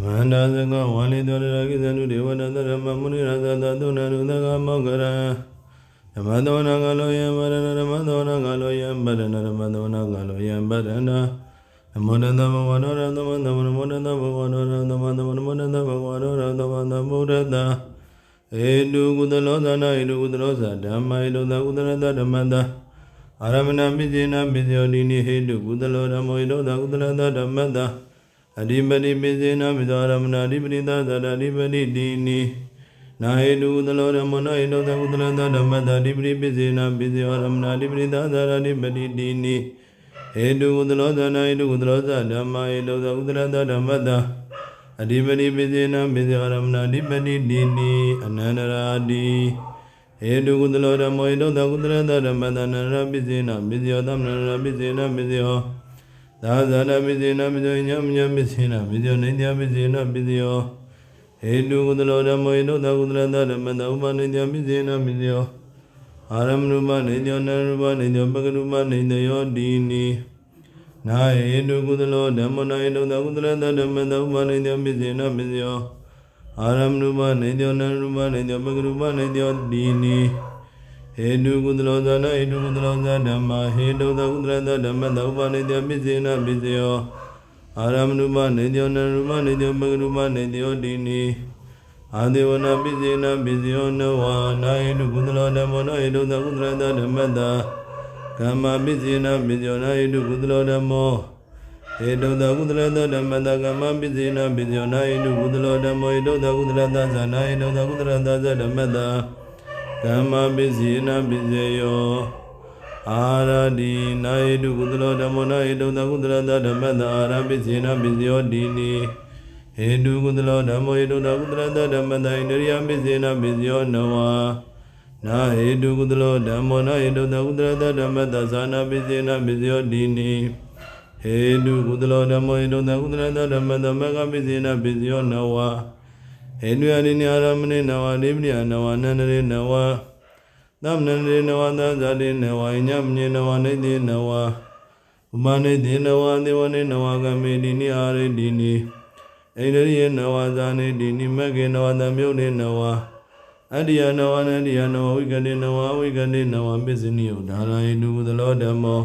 မန္တာသကဝါလိတောရကိသနုဒေဝတသရမမုနိရသတသုဏနုသကမောကရဓမ္မသောနာကလောယံဗရဏဓမ္မသောနာကလောယံဗရဏဓမ္မသောနာကလောယံဗရဏနမောတတဘဝနောရသမသမနမောတတဘဝနောရသမသမနမောတတဘဝနောရသမသမုဒ္ဒတဧတုကုသလောသနာဧတုကုသလောသဓမ္မဧတုသကုသရတဓမ္မတအာရမဏပိစေနပိစယောတိနိဟေတုကုသလောဓမ္မေဧတုသကုသရတဓမ္မတ အဓိပတိပိစေနမိသောရမဏအဓိပတိသသတအဓိပတိဒီနိနာဟေတုသလောဓမ္မနာဟေတုသကုသလသဓမ္မတအဓိပတိပိစေနပိစေယရမဏအဓိပတိသသရအဓိပတိဒီနိဟေတုသလောသနာဟေတုသလောသဓမ္မဟေတုသကုသလသဓမ္မတအဓိပတိပိစေနပိစေယရမဏအဓိပတိဒီနိအနန္တရာတိဟေတုကုသလောဓမ္မေဟေတုသကုသလသဓမ္မတနန္တရာပိစေနပိစေယသမ္မနန္တရာပိစေနပိစေယ သာဇာတပိစေနပိဇေညမညပိစေနပိဇေနိတယပိစေနပိဇေယောဟေတုကုသလောဓမ္မေနုသကုသလတဓမ္မတဥပနိတယပိစေနပိဇေယောအာရမဏုပနိတယောနရူပနိတယောပကရုပနိတယောဒီနိနာဟေတုကုသလောဓမ္မနာဟေတုသကုသလတဓမ္မတဥပနိတယပိစေနပိဇေယောအာရမဏုပနိတယောနရူပနိတယောပကရုပနိတယောဒီနိ ဟေတုကုသလောဇာနာဟေတုကုသလောဇာဓမ္မဟေတုသကုသလတဓမ္မတဥပနိတယပိစေနပိစေယောအာရမဏုပနေတယောနရူပနေတယောပကရုပနေတယောဒီနိအာဒေဝနာပိစေနပိစေယောနဝနာဟေတုကုသလောဓမ္မောနဟေတုသကုသလတဓမ္မတကမ္မပိစေနပိစေယောနာဟေတုကုသလောဓမ္မောဟေတုသကုသလတဓမ္မတကမ္မပိစေနပိစေယောနာဟေတုကုသလောဓမ္မောဟေတုသကုသလတသနာဟေတုသကုသလတဓမ္မတ ကမ္မပစ္စေနပစ္စေယောအာရတိနာယတုကုသလောဓမ္မောနာယတုသကုသလတဓမ္မတအာရပစ္စေနပစ္စေယောဒီနိဟေတုကုသလောဓမ္မောယတုသကုသလတဓမ္မတဣန္ဒရိယပစ္စေနပစ္စေယောနဝနာဟေတုကုသလောဓမ္မောနာယတုသကုသလတဓမ္မတသာနာပစ္စေနပစ္စေယောဒီနိဟေတုကုသလောဓမ္မောယတုသကုသလတဓမ္မတမကပစ္စေနပစ္စေယောနဝ ဟေနုယရိနိအာရမဏိနဝလိပရိယနဝနန္ဒရေနဝသမ္နန္ဒရေနဝသဇာတိနဝညမညေနဝနိတိနဝဥမနိတိနဝဒေဝနိနဝကမေတိနိအာရိတိနိဣန္ဒရိယနဝဇာနိတိနိမဂေနဝသမြုတ်နေနဝအတ္တယနဝနန္တယနဝဝိကတိနဝဝိကတိနဝပစ္စနိယဒါရယတုသလောဓမ္မော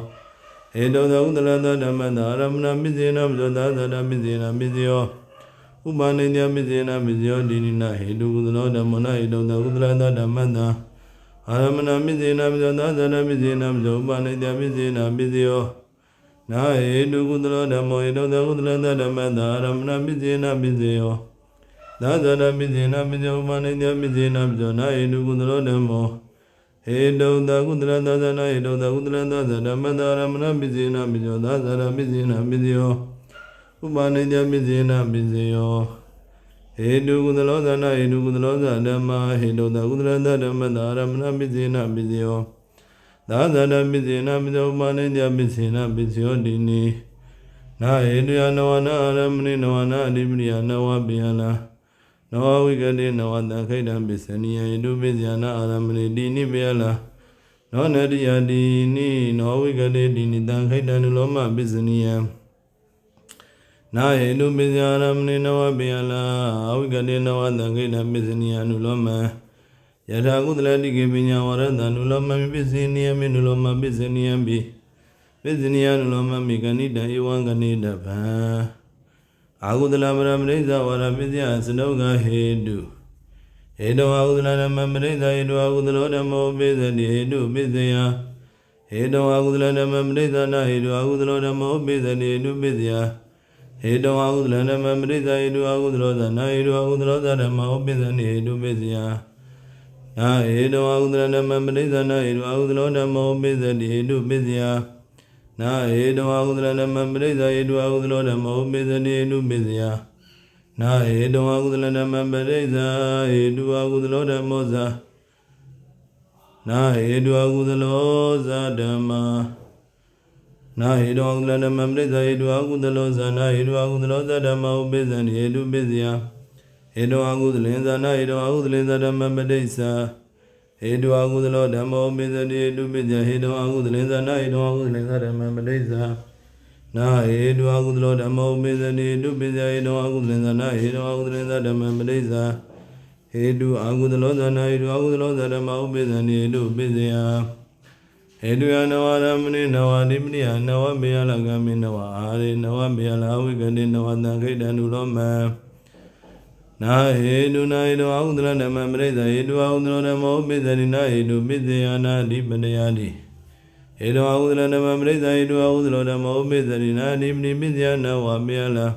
ဟေတောသဥဒလသဓမ္မတာရမဏပစ္စေနမဇောသသတပစ္စေနပစ္စယော ဥပနိတယမစ္စေနမစ္စေယောဒီနိနဟေတုကုသလောဓမ္မနာဟေတုသကုသလတဓမ္မတအာရမဏမစ္စေနမစ္စောသာသနမစ္စေနမစ္စောဥပနိတယမစ္စေနမစ္စေယောနာဟေတုကုသလောဓမ္မောဟေတုသကုသလတဓမ္မတအာရမဏမစ္စေနမစ္စေယောသာသနမစ္စေနမစ္စောဥပနိတယမစ္စေနမစ္စောနာဟေတုကုသလောဓမ္မောဟေတုသကုသလသသနာဟေတုသကုသလသသဓမ္မတအာရမဏမစ္စေနမစ္စောသာသနမစ္စေနမစ္စေယော ဥပနိတပိစေနပိစေယောဟေတုကုသလောဇာနာဟေတုကုသလောဇာဓမ္မဟေတုတကုသလတဓမ္မတာရမဏပိစေနပိစေယောသာဇာတပိစေနပိစေဥပနိတပိစေနပိစေယောဒီနိနာဟေတုယနဝနာအာရမဏိနဝနာအဓိပရိယနဝပိယနာနဝဝိကတိနဝတခိတံပိစနိယဟေတုပိစေနာအာရမဏိဒီနိပိယလာနောနတိယဒီနိနောဝိကတိဒီနိတံခိတံနုလောမပိစနိယံ နာဟေတုပိဇာရမဏိနဝပိယလာအဝိကတိနဝတံခိတပစ္စနိယနုလောမယထာကုသလတိကေပညာဝရတနုလောမမိပစ္စနိယမိနုလောမပစ္စနိယပိပစ္စနိယနုလောမမိကဏိတံဧဝံကဏိတဗံအာဟုတလပရမရိဇဝရပစ္စယစနုကဟေတုဟေတောအာဟုတလဓမ္မမရိဇဟေတောအာဟုတလောဓမ္မောပိစတိဟေတုပိစယဟေတောအာဟုတလဓမ္မမရိဇနာဟေတောအာဟုတလောဓမ္မောပိစတိဟေတုပိစယ ဟေတောအာဟုသလနမပရိသဟေတုအာဟုသလောဇာနာဟေတုအာဟုသလောဇာဓမ္မဩပိသနိဟေတုပိစယနာဟေတောအာဟုသလနမပရိသနာဟေတုအာဟုသလောဓမ္မဩပိသတိဟေတုပိစယနာဟေတောအာဟုသလနမပရိသဟေတုအာဟုသလောဓမ္မဩပိသတိဟေတုပိစယနာဟေတောအာဟုသလနမပရိသဟေတုအာဟုသလောဓမ္မောဇာနာဟေတုအာဟုသလောဇာဓမ္မာ နာဟေတောအကုသလဓမ္မပရိစ္ဆေဟေတုအကုသလောဇာနာဟေတုအကုသလောဇာဓမ္မဥပိစ္ဆံဟေတုပိစ္ဆယဟေတောအကုသလင်္ဇာနာဟေတောအကုသလင်္ဇာဓမ္မပဋိစ္ဆာဟေတုအကုသလောဓမ္မောပိစ္ဆတိဟေတုပိစ္ဆယဟေတောအကုသလင်္ဇာနာဟေတောအကုသလင်္ဇာဓမ္မပဋိစ္ဆာနာဟေတုအကုသလောဓမ္မောပိစတိတုပိစယေတောအကုသလင်္သနာဟေတောအကုသလင်္သဓမ္မပရိစ္ဆာဟေတုအကုသလောသနာဟေတုအကုသလောသဓမ္မဥပိစတိတုပိစယ ဟေတုယနဝရမဏိနဝတိပတိယနဝမေယလကမိနဝအာရေနဝမေယလဝိကတိနဝတံခိတံနုလောမံနာဟေတုနာဟေတုအကုသလဓမ္မပရိစ္ဆာဟေတုအကုသလောဓမ္မဥပိစတိနာဟေတုပိစယနာတိပတယတိဟေတောအဟုသလဓမ္မပရိစ္ဆာဟေတောအဟုသလောဓမ္မောပိသရိနာတိပတိပိစယနာဝါမေယလာ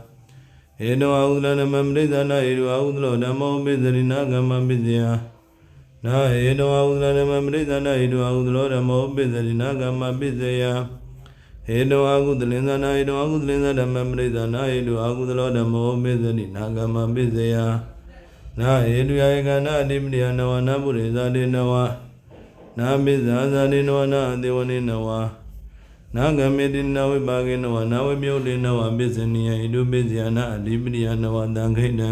ဟေတောအဟုသလဓမ္မပရိစ္ဆာနာဟေတောအဟုသလောဓမ္မောပိသရိနာကမ္မပိစယနာ ဟေတောအဟုသလဓမ္မပရိစ္ဆာနာဟေတောအဟုသလောဓမ္မောပိသရိနာကမ္မပိစယဟေတောအဟုသလင်္ဇာနာဟေတောအဟုသလင်္ဇာဓမ္မပရိစ္ဆာနာဟေတောအဟုသလောဓမ္မောပိသရိနာကမ္မပိစယနာဟေတုယဧကနာအတိပတိယနဝနာပုရိသတေနဝနာပိဇာဇာတိနဝနာအတေဝနေနဝနာဂမေတိနဝိပါကေနဝနာဝိမြုတေနဝပစ္စနိယဣတုပစ္စယနာအဓိပတိယနဝတံခိတံ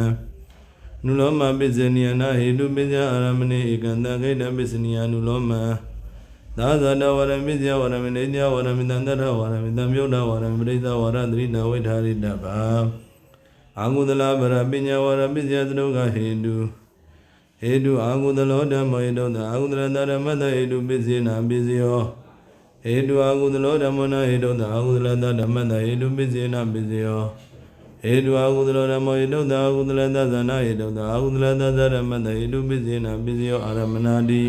နုလောမပစ္စနိယနာဟိတုပစ္စယအာရမဏိဧကံတံခိတံပစ္စနိယနုလောမသာဇာတဝရမစ္စယဝရမနေညဝရမတံတထဝရမတံမြုဒ္ဓဝရမပရိသဝရသရိတဝိထာရိတဗာအာငုဒလဗရပညာဝရပစ္စယသတုကဟေတုဟေတုအာဟုသလောဓမ္မေတောသအာဟုသရတဓမ္မတဟေတုပစ္စေနာပစ္စယောဟေတုအာဟုသလောဓမ္မနာဟေတုသအာဟုသရတဓမ္မတဟေတုပစ္စေနာပစ္စယော ဟေတုအာဟုသလောဓမ္မေတောသအာဟုသရတသနာဟေတုသအာဟုသရတဓမ္မတဟေတုပစ္စေနာပစ္စယောအာရမဏတိ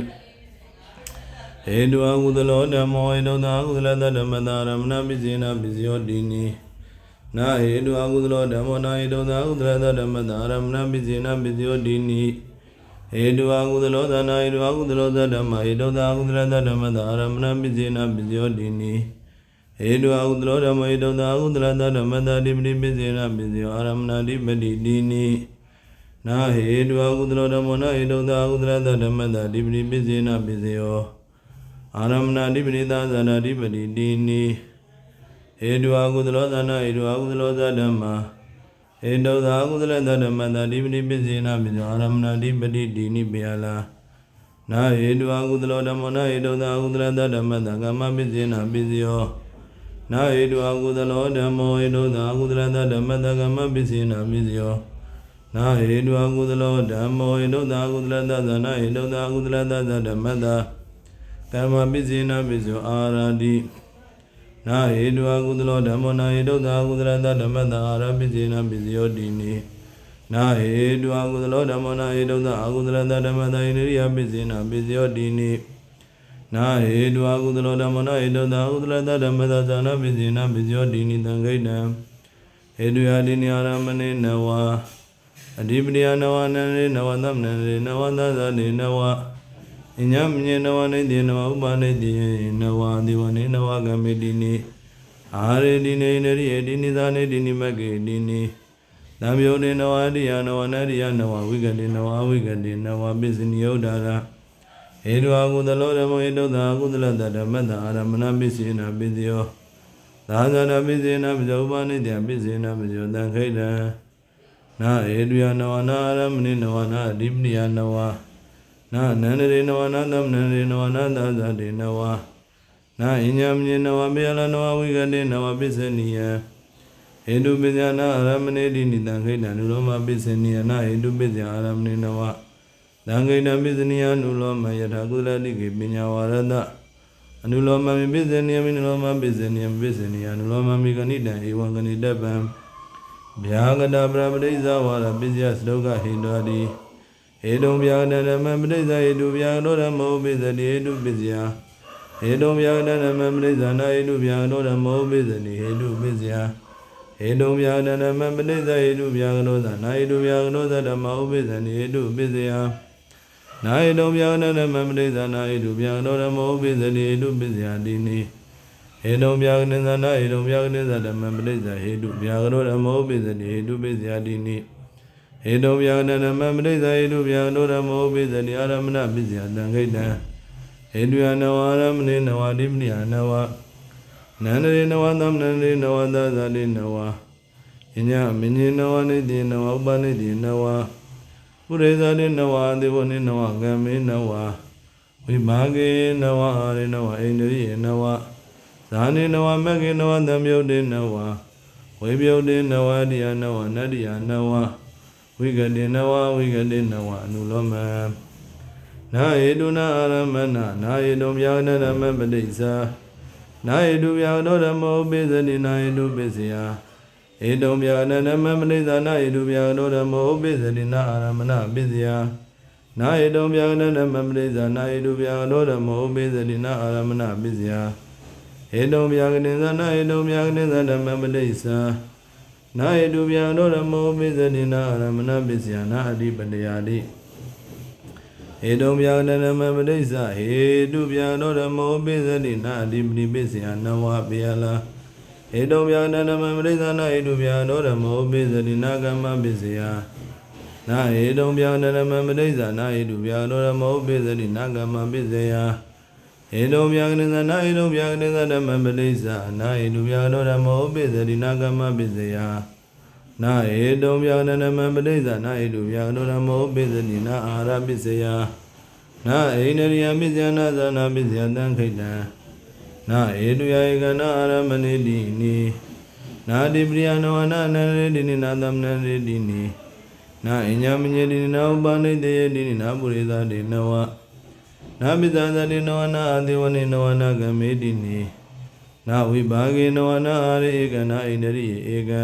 ဟေတုအာဟုသလောဓမ္မေတောသအာဟုသရတဓမ္မတအာရမဏပစ္စေနာပစ္စယောတိနိနာဟေတုအာဟုသလောဓမ္မောနာဟေတုသအာဟုသရတဓမ္မတအာရမဏပစ္စေနာပစ္စယောတိနိဟေတုအာဟုသလောသနာဟေတုအာဟုသလောသဓမ္မဟေတုသာဟုသရတဓမ္မသာအာရမဏပိစေနပိစယောတိနိ ဟေတုအာဟုသလောဓမ္မဟေတုသာဟုသရတဓမ္မသာတိပတိပိစေနပိစယောအာရမဏတိပတိတိနိနာဟေတုအာဟုသလောဓမ္မနာဟေတုသာဟုသရတဓမ္မသာတိပတိပိစေနပိစယောအာရမဏတိပတိသာသနာတိပတိတိနိဟေတုအာဟုသလောသနာဟေတုအာဟုသလောသဓမ္မဧတောသာကုသလတဓမ္မတာဒီပတိပစ္စေနာပိဇာရမဏတိပတိဒီနိပယလာနာဟေတုအကုသလောဓမ္မနာဟေတောသာကုသလတဓမ္မတာကမ္မပစ္စေနာပိစယော နာဟေတုအကုသလောဓမ္မောဟေတောသာကုသလတဓမ္မတာကမ္မပစ္စေနာပိစယောနာဟေတုအကုသလောဓမ္မောဟေတောသာကုသလတသနာဟေတောသာကုသလတဓမ္မတာကမ္မပစ္စေနာပိစယောအာရတိနာဟေတုအကုသလောဓမ္မောနာဟေတုသာကုသလတဓမ္မတာအာရပိစေနပိစယောတိနိနာဟေတုအကုသလောဓမ္မောနာဟေတုသာအကုသလတဓမ္မတာဣရိယပိစေနပိစယောတိနိ နာဟေတုအကုသလောဓမ္မောနာဟေတုသာအကုသလတဓမ္မတာဇာနာပိစေနပိစယောတိနိတံခိတံဟေတုယတိနိအာရမဏေနဝအဓိပတိယနဝနန္ရေနဝသမနန္ရေနဝသသတိနဝအညမညေနဝနေတိနဝဥပါနေတိနဝဒီဝနေနဝကမေတိနိအာရေတိနေနရိယေတိနိသာနေတိနိမကေတိနိသံယုန်နေနဝတိယနဝနရိယနဝဝိကတိနဝဝိကတိနဝပစ္စနိယုဒ္ဓရာ ဟေတုအကုသလောဓမ္မဟေတုသာအကုသလတဓမ္မတအာရမဏပစ္စေနပစ္စယောသာသနာပစ္စေနပစ္စေဥပနိတယပစ္စေနပစ္စေတံခိတံနာဟေတုယနဝနာအာရမဏိနဝနာအဓိပတိယနဝနာနန္ဒရေနဝနာသမနန္ဒရေနဝနာသဇတေနဝနာအညမညေနဝမေယလနဝဝိကတေနဝပစ္စနိယဟေတုပစ္စယနာအာရမဏေတိနိတံခိတံနုလောမပစ္စနိယနာဟေတုပစ္စယအာရမဏေနဝ သံခိတံပစ္စနိယနုလောမယထာကုလတိကေပညာဝရတအနုလောမမိပစ္စနိယမိနုလောမပစ္စနိယပစ္စနိယနုလောမမိကဏိတံဧဝံကဏိတပံဗျာဂတပရပရိစ္ဆဝါရပစ္စယစလောကဟိန္တောတိဧတုံဗျာဂတဓမ္မပရိစ္ဆဧတုဗျာဂတောဓမ္မောပိစတိဧတုပစ္စယဧတုံဗျာဂတဓမ္မပရိစ္ဆနာဧတုဗျာဂတောဓမ္မောပိစတိဧတုပစ္စယဧတုံဗျာဂတဓမ္မပရိစ္ဆဧတုဗျာဂတောသနာဧတုဗျာဂတောသဓမ္မောပိစတိဧတုပစ္စယ နာဧတုံဗျာဂတဓမ္မပရိစ္ဆနာဧတုဗျာဂတောဓမ္မောပိစတိဧတုပစ္စယတိနိဧတုံဗျာဂနိသနာဧတုံဗျာဂနိသဓမ္မပရိစ္ဆဟေတုဗျာဂတောဓမ္မောပိစတိဧတုပစ္စယတိနိဧတုဗျာဂနမမရိစ္ဆာဧတုဗျာဂနောဓမ္မောပိစတိအာရမဏပိစယတံခိတံဧတုယနဝရမဏေနဝတိပနိယနဝနန္ဒရေနဝသမနန္ဒေနဝသဇာတိနဝယညမင်းကြီးနဝနိတိနဝဥပနိတိနဝ ပုရိသတိနဝဒေဝနိနဝကမေနဝဝိမာကေနဝအာရေနဝဣန္ဒြိယေနဝသသာနေနဝမကေနဝသံယုတ်တေနဝဝိပယုတ်တေနဝတိယနဝနတ္တိယနဝဝိကတိနဝဝိကတိနဝအနုလောမနာယေတုနာအာရမဏနာယေတုမြာနရမပတိစ္ဆာနာယေတုမြာနောဓမ္မောပိစတိနာယေတုပိစယ ဧတုမြာနရမပတိစ္ဆာနာယေတုမြာနောဓမ္မောပိစတိနာအာရမဏပိစယနာယေတုမြာနရမပတိစ္ဆာနာယေတုမြာနောဓမ္မောပိစတိနာအာရမဏပိစယဧတုမြာကနိသနာဧတုမြာကနိသဓမ္မပတိစ္ဆာနာယေတုမြာနောဓမ္မောပိစတိနာအာရမဏပိစယနာအဓိပတယာတိဧတုံဗျာနနမပရိစ္ဆဟေတုဗျာနောဓမ္မောပိစတိနာအဓိပတိပိစယနဝပိယလာ ဧတုံဗျာနနမပရိစ္ဆနာဧတုဗျာနောဓမ္မောပိစတိနာကမ္မပိစယနာဧတုံဗျာနနမပရိစ္ဆနာဧတုဗျာနောဓမ္မောပိစတိနာကမ္မပိစယဧတုံဗျာကနိသနာဧတုံဗျာကနိသဓမ္မပရိစ္ဆနာဧတုဗျာနောဓမ္မောပိစတိနာကမ္မပိစယနာဧတုံဗျာနနမပရိစ္ဆနာဧတုဗျာနောဓမ္မောပိစတိနာအာရပိစယနာဣန္ဒရိယပစ္စယနာဇာနာပစ္စယတံခိတံ နာဧတုယဧကနာအာရမဏိတိနိနာတိပရိယနောအနာနရေတိနိနာသမနရေတိနိနာအညမညေတိနိနာဥပနိတေယတိနိနာပုရိသတိနဝနာပိသဇတိနောနာအတိဝနိနောနာဂမေတိနိနာဝိဘာဂေနောနာအာရေဧကနာဣန္ဒရိယေဧကံ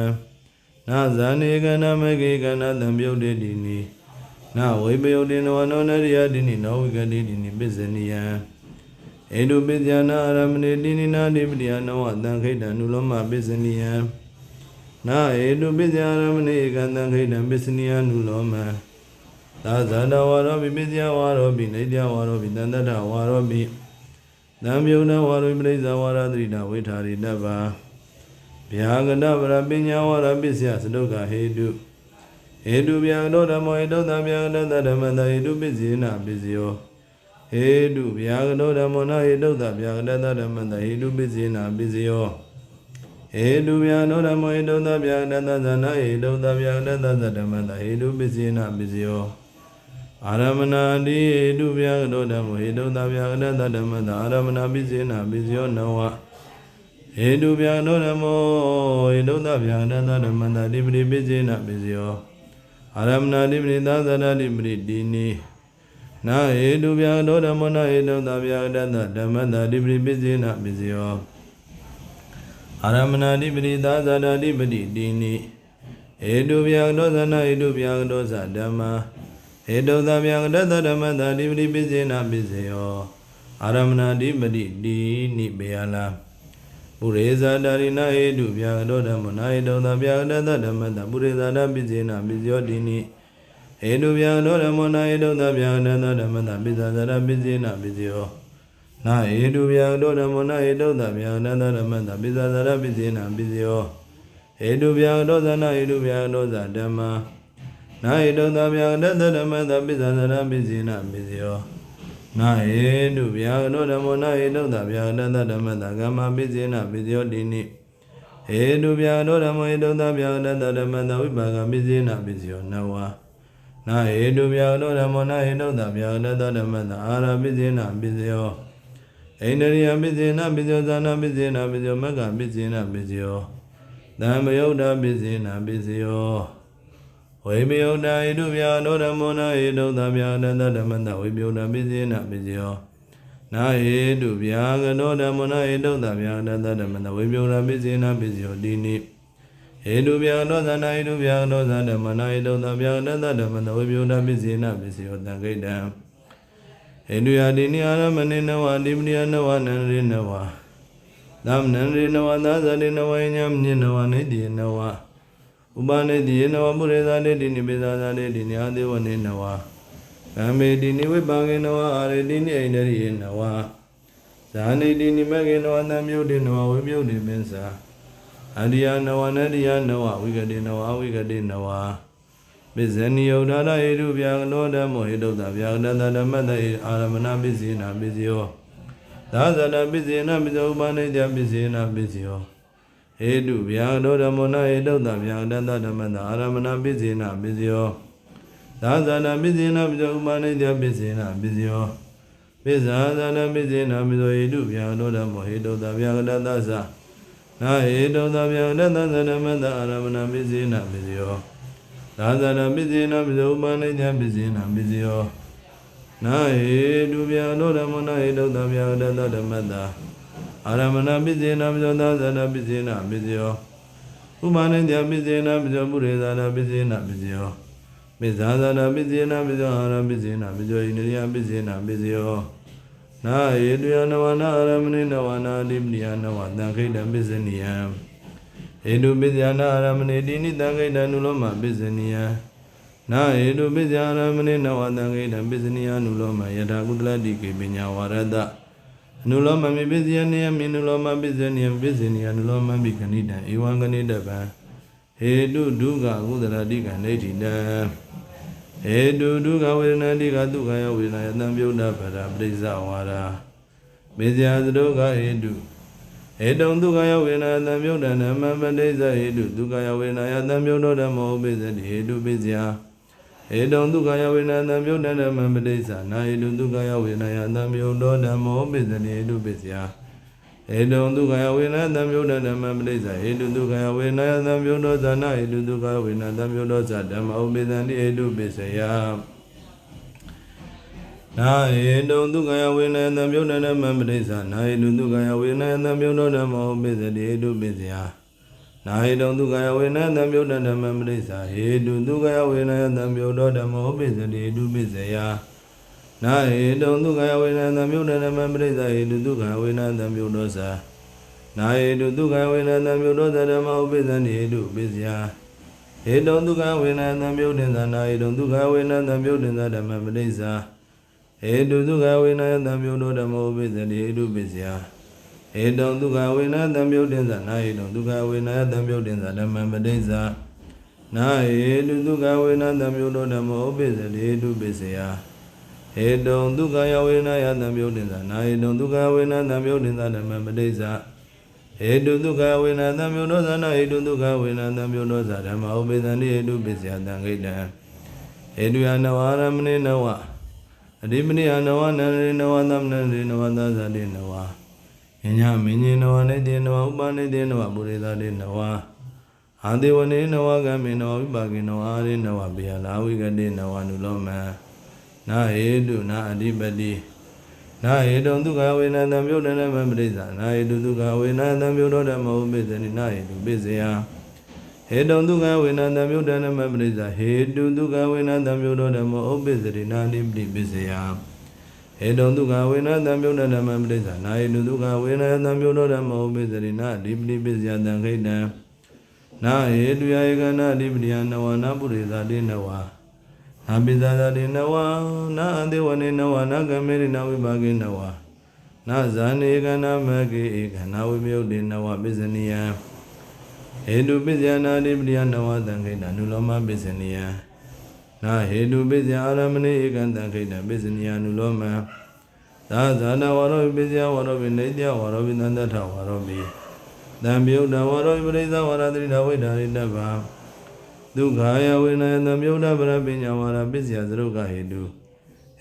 နာဇာနေကနာမကေကနာသံယုတ်တေတိနိနာဝိပယုတ်တေနဝနောနရိယတိနိနောဝိကတိတိနိပစ္စနိယံ ဧတုပိဇာနာအာရမဏေတိနိနာတိပတိယနောအတံခိတံနုလောမပစ္စနိယံနာဧတုပိဇာအာရမဏေဧကံတံခိတံပစ္စနိယနုလောမသာဇာတဝါရောပိပိဇာဝါရောပိနေတ္တဝါရောပိတန္တတဝါရောပိသံယုံနဝါရောပိပရိဇာဝါရသရိတဝိထာရိတ္တပါဗျာဂတဗရပညာဝါရပစ္စယသဒုက္ခဟေတုဟေတုဗျာဂတောဓမ္မေဟေတုသံဗျာဂတဓမ္မတဟေတုပစ္စေနပစ္စယော ဟေတုဗျာဂတောဓမ္မောနဟေတုသဗျာဂတဓမ္မတဟေတုပစ္စေနပစ္စယောဟေတုဗျာဂတောဓမ္မေဟေတုသဗျာဂတသဇနာဟေတုသဗျာဂတသဓမ္မတဟေတုပစ္စေနပစ္စယောအာရမဏတိဟေတုဗျာဂတောဓမ္မေဟေတုသဗျာဂတဓမ္မတအာရမဏပစ္စေနပစ္စယောနဝဟေတုဗျာဂတောဓမ္မောဟေတုသဗျာဂတဓမ္မတတိပရိပစ္စေနပစ္စယောအာရမဏတိပရိသသရတိပရိတိနိ နာဟေတုဗျာဒောဓမ္မနာဟေတုသဗျာတတဓမ္မတတိပရိပစ္စေနပစ္စယောအာရမဏတိပရိသသရတိပရိတိနိဟေတုဗျာဒောသနာဟေတုဗျာဒောသဓမ္မဟေတုသဗျာတတဓမ္မတတိပရိပစ္စေနပစ္စယောအာရမဏတိပရိတိနိဘေယလာပုရိသတာရိနာဟေတုဗျာဒောဓမ္မနာဟေတောသဗျာတတဓမ္မတပုရိသတာပိစေနာပိစယောတိနိ ဟေတုဗျာဒောဓမ္မနာဟေတောသဗျာတတဓမ္မတပိသဇရပိစေနာပိစယောနာဟေတုဗျာဒောဓမ္မနာဟေတောသဗျာတတဓမ္မတပိသဇရပိစေနာပိစယောဟေတုဗျာဒောသနာဟေတုဗျာဒောသဓမ္မနာဟေတောသဗျာတတဓမ္မတပိသဇရပိစေနာပိစယောနာဟေတုဗျာနောဓမ္မောနာဟေတုတဗျာတတဓမ္မတကမ္မပိစေနပိစယောတိနိဟေတုဗျာနောဓမ္မေဟေတုတဗျာတတဓမ္မတဝိပါကပိစေနပိစယောနဝ နာဟေတုဗျာနောဓမ္မောနာဟေတုတဗျာတတဓမ္မတအာရပိစေနပိစယောဣန္ဒရိယပိစေနပိစယောဇာနာပိစေနပိစယောမက္ကပိစေနပိစယောသံမယုတ်တာပိစေနပိစယောဝိပယုတ်တာဣတုဗျာနောဓမ္မောနာဣတုသဗျာတတဓမ္မတဝိပယုတ်တာပိစေနပိစယောနာဟေတုဗျာကနောဓမ္မောနာဣတုသဗျာတတဓမ္မတဝိပယုတ်တာပိစေနပိစယောတိနိ ဟေတုဗျာနောသနာဣတုဗျာနောသဓမ္မနာဣတုသဗျာတတဓမ္မတဝိပယုတ်တာပိစေနပိစယောတံခိတံဟေတုယာတိနိအာရမဏိနဝတိပရိယနဝနန္ရိနဝသမနန္ရိနဝသာဇတိနဝညံမြနဝနေတိနဝဥပနိတိယေနဝပုရိသတေတိနိပိသသာတေတိနိအာဒေဝနေနဝကံမေတိနိဝိပါကေနဝအာရေတိနိအိန္ဒရိယေနဝဇာနိတိနိမကေနဝသံမြုတ်တေနဝဝိမြုတ်တေပင်္စာ အရိယနဝနတ္တိယနဝဝိကတိနဝအဝိကတိနဝပိဇဏိယုဒ္ဓရဟေတုဗျာကနောဓမ္မောဟေတုတဗျာကတတဓမ္မတေအာရမဏပိစေနာပိစယောသာဇနာပိစေနာပိစဥပနိတပိစေနာပိစယောဟေတုဗျာဒောဓမ္မောနဟေတုတဗျာတတဓမ္မတအာရမဏပိစေနပိစယောသာဇာနာပိစေနပိစဥပနိတပိစေနပိစယောပိဇာသနာပိစေနာမိသောဟိတုဗျာနောဓမ္မောဟိတုတဗျာကတသသ နာဟိတုတဗျာကတသသဓမ္မတအာရမဏပိစေနာပိစေယောသာသနာပိစေနာပိစေဥပနိညာပိစေနာပိစေယောနာဟိတုဗျာနောဓမ္မောနာဟိတုတဗျာကတသဓမ္မတအာရမဏပိစေနာပိစေသာသနာပိစေနာပိစေယောဥပနိညာပိစေနာပိစေပုရိသနာပိစေနာပိစေယောပိဇာသနာပိစေနာပိစေအာရပိစေနာပိစေဣန္ဒြိယပိစေနာပိစေယော နာယေတယနဝနာအာရမဏိနဝနာအဓိပတိယနဝတံခိတံပိစနိယံဟေတုပိဇာနာအာရမဏိတိနိတံခိတံနုလောမပိစနိယံနာဟေတုပိဇာအာရမဏိနဝတံခိတံပိစနိယနုလောမယထာကုတလတိကေပညာဝရတအနုလောမမိပိစယနိယမိနုလောမပိစနိယပိစနိယနုလောမမိခဏိတံဧဝံခဏိတပံဟေတုဒုက္ခကုသလတိကနေတိတံ ဟေတုဒုက္ခဝေဒနာတိကဒုက္ခယဝေဒနာယတံပြုတ်တပရပရိစ္ဆဝါရာမေဇယသဒုက္ခဟေတုဟေတုံဒုက္ခယဝေဒနာယတံပြုတ်တနမပတိစ္ဆဟေတုဒုက္ခယဝေဒနာယတံပြုတ်တော်ဓမ္မောပိစတိဟေတုပိစယဟေတုံဒုက္ခယဝေဒနာယတံပြုတ်တနမပတိစ္ဆနာဟေတုဒုက္ခယဝေဒနာယတံပြုတ်တော်ဓမ္မောပိစတိဟေတုပိစယ ဟေတုံဒုက္ခယဝေဒနာယတံပြုတ်တနမပတိစ္ဆဟေတုဒုက္ခယဝေဒနာယတံပြုတ်တော်ဇာနာဟေတုဒုက္ခဝေဒနာယတံပြုတ်တော်ဇာဓမ္မောပိစတိဟေတုပိစယနာဟေတုံဒုက္ခယဝေနယတံပြုတ်တနမပရိစ္ဆာနာဟေတုဒုက္ခယဝေနယတံပြုတ်တော်ဓမ္မောပိစတိဟေတုပိစယနာဟေတုံဒုက္ခယဝေနယတံပြုတ်တနမပရိစ္ဆာဟေတုဒုက္ခယဝေနယတံပြုတ်တော်ဓမ္မောပိစတိဟေတုပိစယ နာဟေတုံဒုက္ခယဝေနယတံပြုတ်တနမပရိစ္ဆာဟေတုဒုက္ခဝေနယတံပြုတ်တော်သာနာဟေတုဒုက္ခဝေနယတံပြုတ်တော်ဓမ္မောပိစတိဟေတုပိစယဟေတုံဒုက္ခဝေနယတံပြုတ်တင်သာနာဟေတုံဒုက္ခဝေနယတံပြုတ်တင်သာဓမ္မပရိစ္ဆာဟေတုသုခဝေနယတံပြုတောဓမ္မောပိစတိဟေတုပိစယဟေတုံသုခဝေနယတံပြုတင်္စနာဟေတုံသုခဝေနယတံပြုတင်္စဓမ္မံပတိစ္ဆာနာဟေတုသုခဝေနတံပြုတောဓမ္မောပိစတိဟေတုပိစယ ဟေတုံသုခယဝေနယတံပြုတင်္စနာဟေတုံသုခဝေနတံပြုတင်္စဓမ္မံပတိစ္ဆာဟေတုသုခဝေနတံပြုတောဇာနာဟေတုသုခဝေနတံပြုတောဇာဓမ္မောပိစတိဟေတုပိစယတံခိတံဟေတုယနဝရမဏိနဝအဓိပနိယနဝနန္ရေနဝသမနရေနဝသဇတိနဝယညမင်းကြီးနဝနေတိနဝဥပနေတိနဝပုရိသတိနဝအာတိဝနေနဝကမေနဝဝိပါကိနဝအာရိနဝဘေယလာဝိကတိနဝနုလောမံ နာဟေတုနာအဓိပတိနာဟေတုံဒုက္ခဝေနံတံပြုတ်တနမပရိစ္ဆာနာဟေတုဒုက္ခဝေနံတံပြုတ်တော်ဓမ္မဥပိစ္ဆနိနာဟေတုပိစ္ဆယဟေတုံဒုက္ခဝေနံတံမြုဒ္ဒနမပရိစ္ဆာဟေတုဒုက္ခဝေနံတံမြုဒ္ဒဓမ္မောဥပ္ပစ္စရိနာတိပတိပစ္စယဟေတုံဒုက္ခဝေနံတံမြုဒ္ဒဓမ္မပရိစ္ဆာနာဟေတုဒုက္ခဝေနံတံမြုဒ္ဒဓမ္မောဥပ္ပစ္စရိနာတိပတိပစ္စယတံခိတံနာဟေတုယဧကနာတိပတိယနဝနာပုရိသတိနဝ နာပိဇာတိနဝနာအတေဝနေနဝနာကမေရိနာဝိပါကိနဝနာဇာနေကနာမကေဧကနာဝိမြုတ်တေနဝပစ္စနိယံဟေတုပိစ္ဆယနာတိပရိယနဝတံခိတနုလောမပိစ္ဆနိယနာဟေတုပိစ္ဆယအာရမဏိဧကံတံခိတပိစ္ဆနိယနုလောမသာဇာနာဝရောပိစ္ဆယဝရောပိနေတ္တဝရောပိသန္တထဝရောပိတံပြုတ်တဝရောပိပရိသဝရတိတဝိဒါရိတ္တဗာ ဒုက္ခယဝိနယတံပြုတ်တပရပညာဝရပိစ္ဆယသရုကဟေတု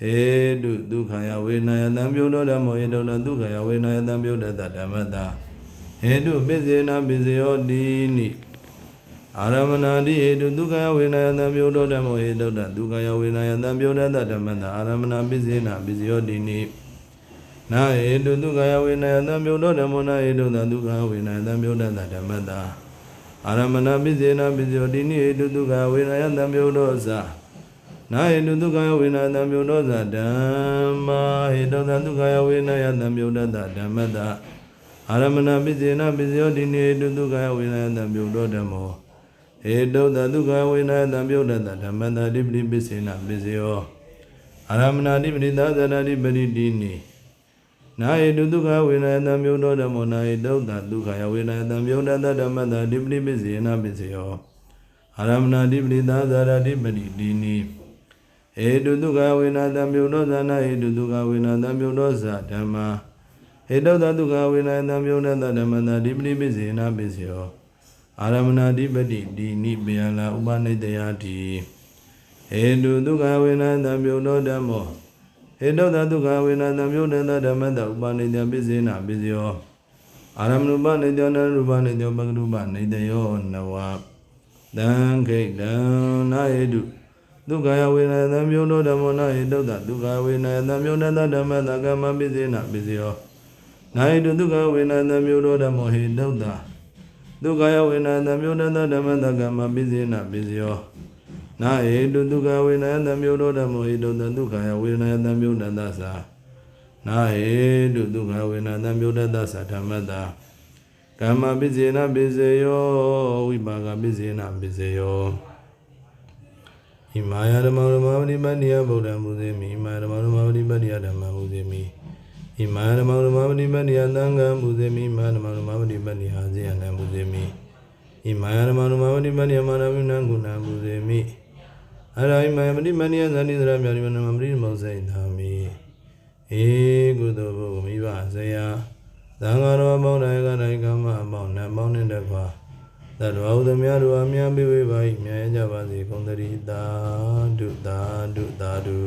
ဟေတုဒုက္ခယဝေနယတံပြုတ်တော်ဓမ္မောယေတုဒုက္ခယဝေနယတံပြုတ်တတဓမ္မတာဟေတုပိစေနာပိစယောတိနိအာရမဏတိဟေတုဒုက္ခဝေနယတံပြုတော်ဓမ္မောဟေတုတဒုက္ခဝေနယတံပြုတတဓမ္မတအာရမဏပိစေနာပိစယောတိနိနာဟေတုဒုက္ခဝေနယတံပြုတော်ဓမ္မောနာဟေတုတဒုက္ခဝေနယတံပြုတတဓမ္မတ အာရမဏပိစေနာပိစယောတိနိဟေတုဒုက္ခဝေနယတံပြုတော်ဇာနာဟေတုဒုက္ခဝေနယတံပြုတော်ဇာဓမ္မာဟေတုတဒုက္ခဝေနယတံပြုတတဓမ္မတအာရမဏပိစေနပိစယောတိနေတုဒုက္ခဝိနယတံပြုတော်ဓမ္မောဟေတုတဒုက္ခဝိနယတံပြုတတဓမ္မတတိပတိပိစေနပိစယောအာရမဏတိပတိသာသနာတိပရိတိနိ နာဟေတုဒုက္ခဝိနယတံပြုတော်ဓမ္မောနာဟေတုတဒုက္ခယဝိနယတံပြုတတဓမ္မတတိပတိပိစေနပိစယောအာရမဏတိပတိသာသနာတိပရိတိနိဟေတုဒုက္ခဝိနယတံပြုတော်ဇာနာဟေတုဒုက္ခဝိနယတံပြုတော်ဇာဓမ္မာဟေတောတတုခဝေနယတံပြုံးတဓမ္မတာဒီပတိပိစေနာပိစေယောအာရမဏဓိပတိဒီနိပယလာဥပနိတယတိဟေတုဒုက္ခဝေနယတံပြုံးသောဓမ္မော ဟဟေတုတဒုက္ခဝေနသံယုတတဓမ္မတဥပနိတပစ္စေနာပစ္စယောအာရမဏုပနိတနရူပနိတပကရုပနိတယောနဝတံခိတံနာယေတုဒုက္ခယဝေနသံယုတောဓမ္မောနာယေတုတဒုက္ခဝေနသံယုတတဓမ္မတကမ္မပစ္စေနာပစ္စယောနာယေတုဒုက္ခဝေနသံယုတောဓမ္မောဟေတုတဒုက္ခယဝေနသံယုတတဓမ္မတကမ္မပစ္စေနာပစ္စယော နာဧတုဒုက္ခဝေနယတမျိုးတော်ဓမ္မေတုတဒုက္ခယဝေနယတမျိုးတသသနာဧတုဒုက္ခဝေနယတမျိုးတသသဓမ္မတာကမ္မပိစေနပိစေယောဝိပါကပိစေနပိစေယောဣမာယဓမ္မဓမ္မဝတိပတ္တိယဗုဒ္ဓံမူစေမိဣမာယဓမ္မဓမ္မဝတိပတ္တိယဓမ္မံမူစေမိဣမာယဓမ္မဓမ္မဝတိပတ္တိယသံဃံမူစေမိဣမာယဓမ္မဓမ္မဝတိပတ္တိယဟာဇေယံမူစေမိဣမာယဓမ္မဓမ္မဝတိပတ္တိယမာနဝိနံကုဏံမူစေမိ အရိုင်းမယမတိမနိယဇာတိသရမြာတိမနမပရိမောဇိနာမိဧကုသိုလ်ဘုမိဘဇယသံဃာတော်ပေါင်းတိုင်းကတိုင်းကမ္မအပေါင်းနတ်ပေါင်းနဲ့တကွာသတ္တဝါဥဒမြတို့အမြတ်ပေးဝေပါ၏မြတ်ရကြပါစေကုန်သတိတာဒုတာဒုတာဒု